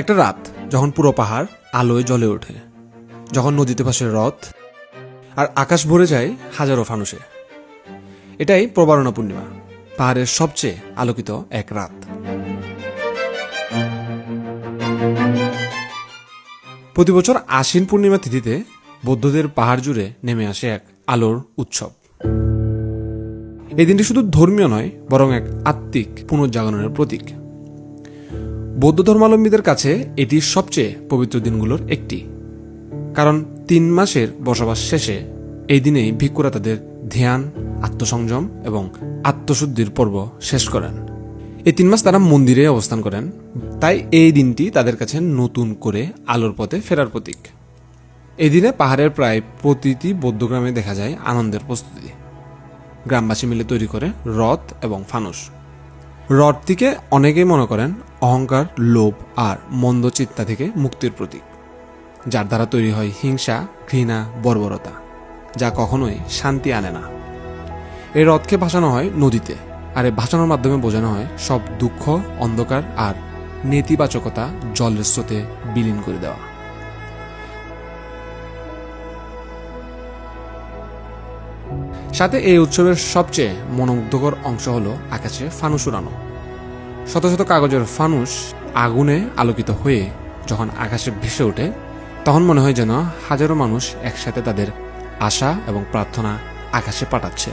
একটা রাত, যখন পুরো পাহাড় আলোয় জ্বলে ওঠে, যখন নদীতে পাশে রথ আর আকাশ ভরে যায় হাজারো ফানুষে। এটাই প্রবারণা পূর্ণিমা, পাহাড়ের সবচেয়ে আলোকিত এক রাত। প্রতি বছর আশ্বিন পূর্ণিমা তিথিতে বৌদ্ধদের পাহাড় জুড়ে নেমে আসে এক আলোর উৎসব। এই দিনটি শুধু ধর্মীয় নয়, বরং এক আত্মিক পুনর্জাগরণের প্রতীক। বৌদ্ধ ধর্মাবলম্বীদের কাছে এটি সবচেয়ে পবিত্র দিনগুলোর একটি। কারণ তিন মাসের বসবাস শেষে এই দিনেই ভিক্ষুরা তাদের ধ্যান, আত্মসংযম এবং আত্মশুদ্ধির পর্ব শেষ করেন। এই তিন মাস তারা মন্দিরে অবস্থান করেন। তাই এই দিনটি তাদের কাছে নতুন করে আলোর পথে ফেরার প্রতীক। এই দিনে পাহাড়ের প্রায় প্রতিটি বৌদ্ধ গ্রামে দেখা যায় আনন্দের প্রস্তুতি। গ্রামবাসী মিলে তৈরি করে রথ এবং ফানুস। রথটিকে অনেকেই মনে করেন অহংকার, লোভ আর মন্দ চিত্তা থেকে মুক্তির প্রতীক, যার দ্বারা তৈরি হয় হিংসা, ঘৃণা, বর্বরতা, যা কখনোই শান্তি আনে না। এই রথকে ভাসানো হয় নদীতে, আর এই ভাসানোর মাধ্যমে বোঝানো হয় সব দুঃখ, অন্ধকার আর নেতিবাচকতা জলের স্রোতে বিলীন করে দেওয়া। সাথে এই উৎসবের সবচেয়ে মনোমুগ্ধকর অংশ হলো আকাশে ফানুস উড়ানো। শত শত কাগজের ফানুস আগুনে আলোকিত হয়ে যখন আকাশে ভেসে ওঠে, তখন মনে হয় যেন হাজারো মানুষ একসাথে তাদের আশা এবং প্রার্থনা আকাশে পাঠাচ্ছে।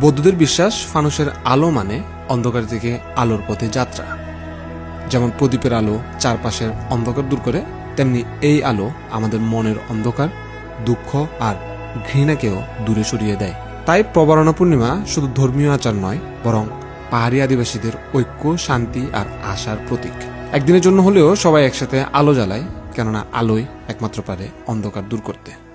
বৌদ্ধদের বিশ্বাস ফানুসের আলো মানে অন্ধকার থেকে আলোর পথে যাত্রা। যেমন প্রদীপের আলো চারপাশের অন্ধকার দূর করে, তেমনি এই আলো আমাদের মনের অন্ধকার, দুঃখ আর ঘৃণাকেও দূরে সরিয়ে দেয়। তাই প্রবরণা পূর্ণিমা শুধু ধর্মীয় আচার নয়, বরং পাহাড়ি আদিবাসীদের ঐক্য, শান্তি আর আশার প্রতীক। একদিনের জন্য হলেও সবাই একসাথে আলো জ্বালায়, কেননা আলোই একমাত্র পারে অন্ধকার দূর করতে।